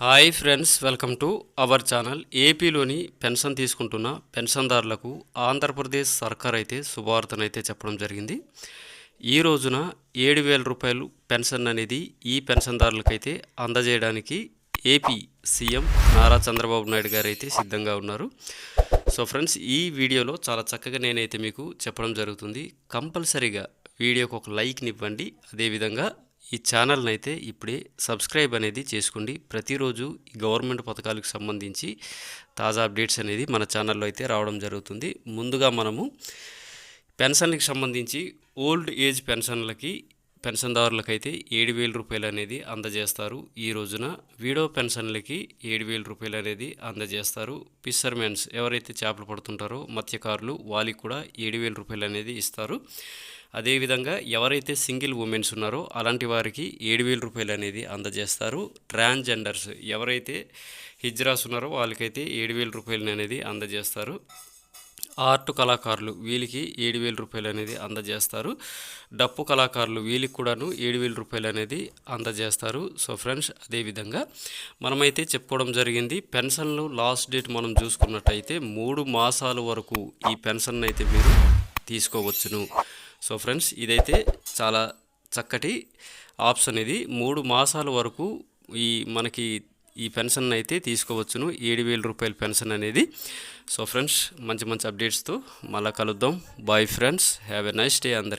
Hi friends welcome to our channel. ఏపీలోని pension తీసుకుంటున్న పెన్షన్దారులకు ఆంధ్రప్రదేశ్ సర్కార్ అయితే శుభవార్తనైతే చెప్పడం జరిగింది. ఈ రోజున ఏడు వేల రూపాయలు పెన్షన్ అనేది ఈ పెన్షన్దారులకైతే అందజేయడానికి ఏపీ సీఎం నారా చంద్రబాబు నాయుడు గారు అయితే సిద్ధంగా ఉన్నారు. సో ఫ్రెండ్స్ ఈ వీడియోలో చాలా చక్కగా నేనైతే మీకు చెప్పడం జరుగుతుంది. కంపల్సరీగా వీడియోకి ఒక లైక్ని ఇవ్వండి. అదేవిధంగా ఈ ఛానల్ని అయితే ఇప్పుడే సబ్స్క్రైబ్ అనేది చేసుకోండి. ప్రతిరోజు ఈ గవర్నమెంట్ పథకాలకు సంబంధించి తాజా అప్డేట్స్ అనేది మన ఛానల్లో అయితే రావడం జరుగుతుంది. ముందుగా మనము పెన్షన్కి సంబంధించి ఓల్డ్ ఏజ్ పెన్షన్లకి పెన్షన్దారులకైతే ఏడు వేల రూపాయలు అనేది అందజేస్తారు. ఈ రోజున వీడో పెన్షన్లకి ఏడు వేల రూపాయలు అనేది అందజేస్తారు. ఫిషర్మెన్స్ ఎవరైతే చేపలు పడుతుంటారో మత్స్యకారులు వాళ్ళకి కూడా ఏడు వేల రూపాయలు అనేది ఇస్తారు. అదేవిధంగా ఎవరైతే సింగిల్ ఉమెన్స్ ఉన్నారో అలాంటి వారికి ఏడు వేల రూపాయలు అనేది అందజేస్తారు. ట్రాన్స్జెండర్స్ ఎవరైతే హిజ్రాస్ ఉన్నారో వాళ్ళకైతే ఏడు వేల రూపాయలు అనేది అందజేస్తారు. ఆర్ట్ కళాకారులు వీళ్ళకి ఏడు వేల రూపాయలు అనేది అందజేస్తారు. డప్పు కళాకారులు వీళ్ళకి కూడాను ఏడు వేల రూపాయలు అనేది అందజేస్తారు. సో ఫ్రెండ్స్ అదేవిధంగా మనమైతే చెప్పుకోవడం జరిగింది పెన్షన్లు లాస్ట్ డేట్ మనం చూసుకున్నట్టయితే మూడు మాసాల వరకు ఈ పెన్షన్ అయితే మీరు తీసుకోవచ్చును. సో ఫ్రెండ్స్ ఇదైతే చాలా చక్కటి ఆప్షన్ ఇది. మూడు మాసాల వరకు ఈ మనకి ఈ పెన్షన్ అయితే తీసుకోవచ్చును. ఏడు వేల రూపాయల పెన్షన్ అనేది. సో ఫ్రెండ్స్ మంచి మంచి అప్డేట్స్తో మళ్ళీ కలుద్దాం. Bye friends have a nice day అందరు